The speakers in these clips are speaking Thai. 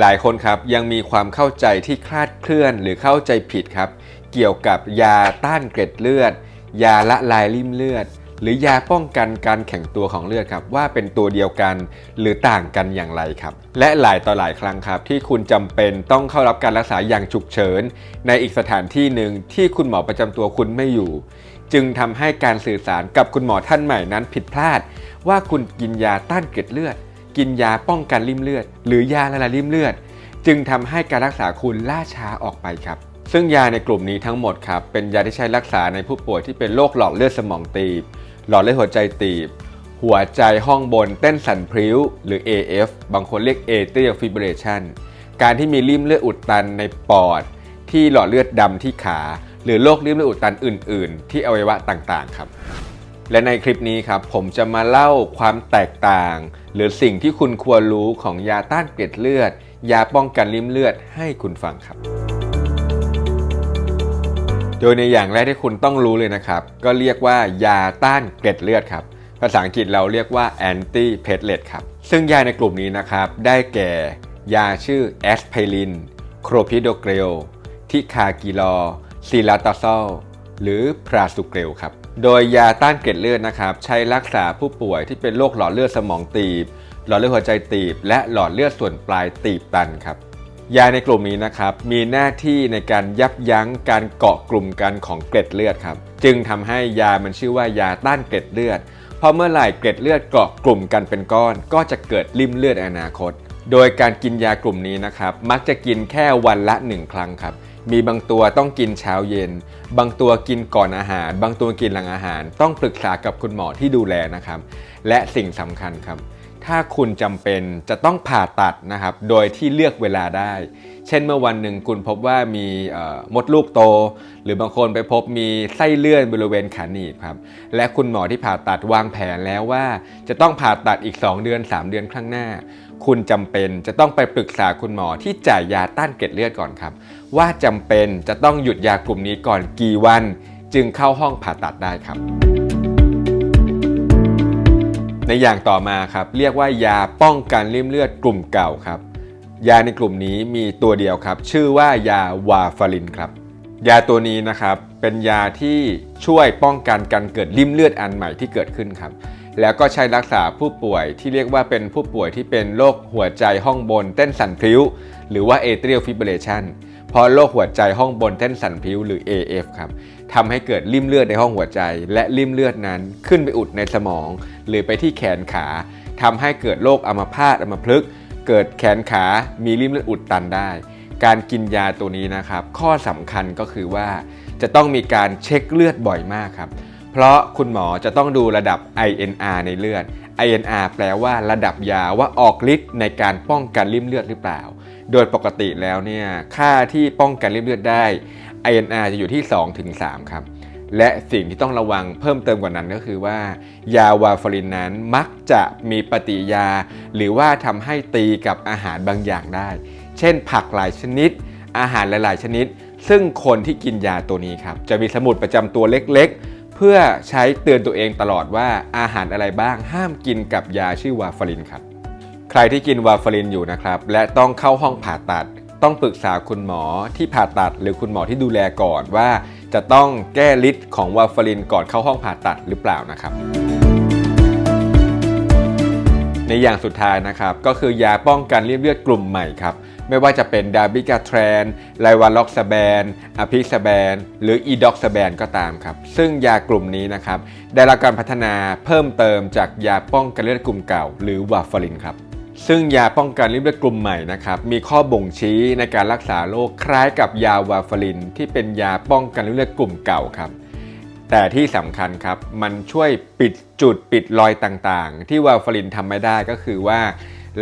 หลายคนครับยังมีความเข้าใจที่คลาดเคลื่อนหรือเข้าใจผิดครับ เกี่ยวกับยาต้านเกล็ดเลือด ยาละลายริ่มเลือด หรือยาป้องกันการแข็งตัวของเลือดครับว่าเป็นตัวเดียวกันหรือต่างกันอย่างไรครับ และหลายต่อหลายครั้งครับ ที่คุณจำเป็นต้องเข้ารับการรักษาอย่างฉุกเฉิน ในอีกสถานที่หนึ่งที่คุณหมอประจำตัวคุณไม่อยู่ จึงทำให้การสื่อสารกับคุณหมอท่านใหม่นั้นผิดพลาด ว่าคุณกินยาต้านเกล็ดเลือด กินยาป้องกันริ่มเลือด หรือยาละลายริ่มเลือด จึงทำให้การรักษาคุณล่าช้าออกไปครับ ซึ่งยาในกลุ่มนี้ทั้งหมดครับเป็นยาที่ใช้รักษาในผู้ป่วยที่เป็นโรคหลอดเลือดสมองตีบ หลอดเลือดหัวใจตีบ หัวใจห้องบนเต้นสั่นพริ้ว หรือ AF บางคนเรียก atrial fibrillation การที่มีริ่มเลือดอุดตันในปอด ที่หลอดเลือดดำที่ขา หรือโรคริ่มเลือดอุดตันอื่น ๆ ที่อวัยวะต่างๆ ครับ และในคลิปนี้ครับผมจะมาเล่าความแตกต่าง หรือสิ่งที่คุณควรรู้ของยาต้านเกล็ดเลือด ยาป้องกันริ่มเลือดให้คุณฟังครับ โดยในอย่างแรกที่คุณต้องรู้เลยนะครับ ก็เรียกว่ายาต้านเกล็ดเลือดครับภาษาอังกฤษเราเรียกว่า anti platelet ครับ ซึ่งยาในกลุ่มนี้นะครับ ได้แก่ ยาชื่อแอสไพริน โครพิโดเกรล ทิคากิลอซิลาตาซอล หรือพราสุเกรลครับ โดยยาต้านเกล็ดเลือดนะครับใช้รักษาผู้ป่วยที่เป็นโรคหลอดเลือดสมองตีบ หลอดเลือดหัวใจตีบ และหลอดเลือดส่วนปลายตีบตันครับยาในกลุ่มนี้นะครับมีหน้าที่ในการยับยั้งการเกาะกลุ่มกันของเกล็ดเลือดครับจึงทำให้ยามันชื่อว่ายาต้านเกล็ดเลือดเพราะเมื่อไหร่เกล็ดเลือดเกาะกลุ่มกันเป็นก้อน ก็จะเกิดริ่มเลือดอนาคต โดยการกินยากลุ่มนี้นะครับมักจะกินแค่วันละ 1 ครั้งครับ มีบางตัวต้องกินเช้าเย็น บางตัวกินก่อนอาหาร บางตัวกินหลังอาหาร ต้องปรึกษากับคุณหมอที่ดูแลนะครับ และสิ่งสำคัญครับ ถ้าคุณจำเป็นจะต้องผ่าตัดนะครับ โดยที่เลือกเวลาได้ เช่นเมื่อวันหนึ่งคุณพบว่ามีมดลูกโต หรือบางคนไปพบมีไส้เลื่อนบริเวณขาหนีบครับ และคุณหมอที่ผ่าตัดวางแผนแล้วว่า จะต้องผ่าตัดอีก 2 เดือน 3 เดือนข้างหน้า คุณจำเป็นจะต้องไปปรึกษาคุณหมอที่จ่ายยาต้านเกล็ดเลือดก่อนครับ ว่าจำเป็นจะต้องหยุดยากลุ่มนี้ก่อนกี่วัน จึงเข้าห้องผ่าตัดได้ครับ ในอย่างต่อมาครับเรียกว่ายาป้องกันริ่มเลือดกลุ่มเก่าครับยาในกลุ่มนี้มีตัวเดียวครับ ชื่อว่ายาวาฟารินครับ ยาตัวนี้นะครับเป็นยาที่ช่วยป้องกันการเกิดริ่มเลือดอันใหม่ที่เกิดขึ้นครับแล้วก็ใช้รักษาผู้ป่วยที่เรียกว่าเป็นผู้ป่วยที่เป็นโรคหัวใจห้องบน เต้นสั่นพลิ้ว หรือว่า atrial fibrillation เพราะโรคหัวใจห้องบนเต้นสันพลิ้วหรือ AF ครับทำให้เกิดริ่มเลือดในห้องหัวใจ และริ่มเลือดนั้นขึ้นไปอุดในสมอง หรือไปที่แขนขาทำให้เกิดโรคอัมพาตอัมพฤกษ์เกิดแขนขามีริ่มเลือดอุดตันได้ การกินยาตัวนี้นะครับ ข้อสำคัญก็คือว่า จะต้องมีการเช็คเลือดบ่อยมากครับ เพราะคุณหมอจะต้องดูระดับ INR ในเลือด INR แปลว่าระดับยาว่าออกฤทธิ์ในการป้องกันริ่มเลือดหรือเปล่า โดยปกติแล้วเนี่ยค่าที่ป้องกันริ่มเลือดได้ INR จะอยู่ที่ 2-3 ครับ และสิ่งที่ต้องระวังเพิ่มเติมกว่านั้นก็คือว่า ยาวาฟารินนั้นมักจะมีปฏิยา หรือว่าทำให้ตีกับอาหารบางอย่างได้ เช่น ผักหลายชนิด อาหารหลาย ๆ ชนิด ซึ่งคนที่กินยาตัวนี้ครับจะมีสมุดประจำตัวเล็กๆ พื่อใช้เตือนตัวเองตลอดว่าอาหารอะไรบ้างห้ามกินกับยาชื่อวาฟารินครับ ใครที่กินวาฟารินอยู่นะครับ และต้องเข้าห้องผ่าตัด ต้องปรึกษาคุณหมอที่ผ่าตัด หรือคุณหมอที่ดูแลก่อนว่า จะต้องแก้ฤทธิ์ของวาฟารินก่อนเข้าห้องผ่าตัดหรือเปล่านะครับในอย่างสุดท้ายนะครับก็คือยาป้องกันเริ่มเลือดกลุ่มใหม่ครับ ไม่ว่าจะเป็นดาบิกาแทรนไลวาล็อกซาแบนอะพิซาแบน หรืออีด็อกซาแบนก็ตามครับ ซึ่งยากลุ่มนี้นะครับ ได้รับการพัฒนาเพิ่มเติมจากยาป้องกันเลือดกลุ่มเก่า หรือวาฟารินครับซึ่งยาป้องกันริ่มเลือดกลุ่มใหม่นะครับมีข้อบ่งชี้ในการรักษาโรคคล้ายกับยาวาฟาริน ที่เป็นยาป้องกันริ่มเลือดกลุ่มเก่าครับ แต่ที่สำคัญครับมันช่วยปิดจุดปิดรอยต่างๆ ที่วาฟารินทำไม่ได้ก็คือว่า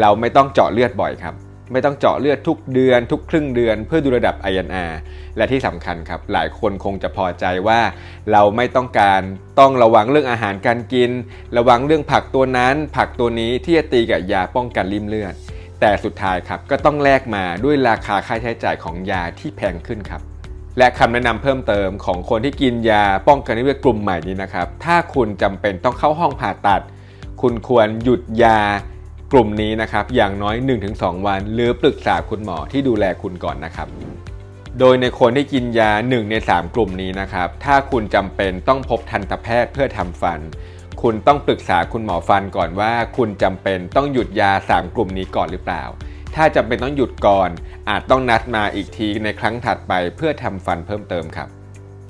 เราไม่ต้องเจาะเลือดบ่อยครับ ไม่ต้องเจาะเลือดทุกเดือน ทุกครึ่งเดือน เพื่อดูระดับ INR และที่สำคัญครับ หลายคนคงจะพอใจว่า เราไม่ต้องการต้องระวังเรื่องอาหารการกิน ระวังเรื่องผักตัวนั้น ผักตัวนี้ที่จะตีกับยาป้องกันริ่มเลือด แต่สุดท้ายครับก็ต้องแลกมาด้วยราคาค่าใช้จ่ายของยาที่แพงขึ้นครับและคำแนะนำเพิ่มเติมของคนที่กินยาป้องกันริ่มเลือดกลุ่มใหม่นี้นะครับ ถ้าคุณจำเป็นต้องเข้าห้องผ่าตัด คุณควรหยุดยา กลุ่มนี้นะครับอย่างน้อย 1-2 วัน หรือปรึกษาคุณหมอที่ดูแลคุณก่อนนะครับ โดยในคนที่กินยา 1 ใน 3 กลุ่มนี้นะครับ ถ้าคุณจำเป็นต้องพบทันตแพทย์เพื่อทำฟัน คุณต้องปรึกษาคุณหมอฟันก่อนว่า คุณจำเป็นต้องหยุดยา 3 กลุ่มนี้ก่อนหรือเปล่า ถ้าจำเป็นต้องหยุดก่อน อาจต้องนัดมาอีกทีในครั้งถัดไปเพื่อทำฟันเพิ่มเติมครับ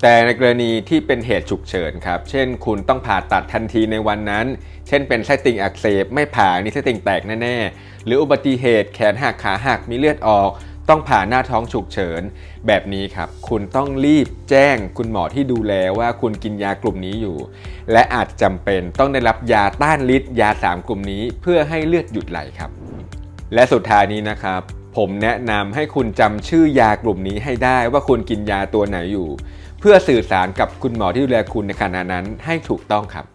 แต่ในกรณีที่เป็นเหตุฉุกเฉินครับ เช่นคุณต้องผ่าตัดทันทีในวันนั้น เช่นเป็นไส้ติ่งอักเสบไม่ผ่านี่ไส้ติ่งแตกแน่ๆ หรืออุบัติเหตุแขนหักขาหักมีเลือดออก ต้องผ่าหน้าท้องฉุกเฉิน แบบนี้ครับ คุณต้องรีบแจ้งคุณหมอที่ดูแลว่าคุณกินยากลุ่มนี้อยู่ และอาจจำเป็นต้องได้รับยาต้านฤทธิ์ยา 3 กลุ่มนี้ เพื่อให้เลือดหยุดไหลครับ และสุดท้ายนี้นะครับ ผมแนะนำให้คุณจำชื่อยากลุ่มนี้ให้ได้ว่าคุณกินยาตัวไหนอยู่ เพื่อสื่อสารกับคุณหมอที่ดูแลคุณในขณะนั้นให้ถูกต้องครับ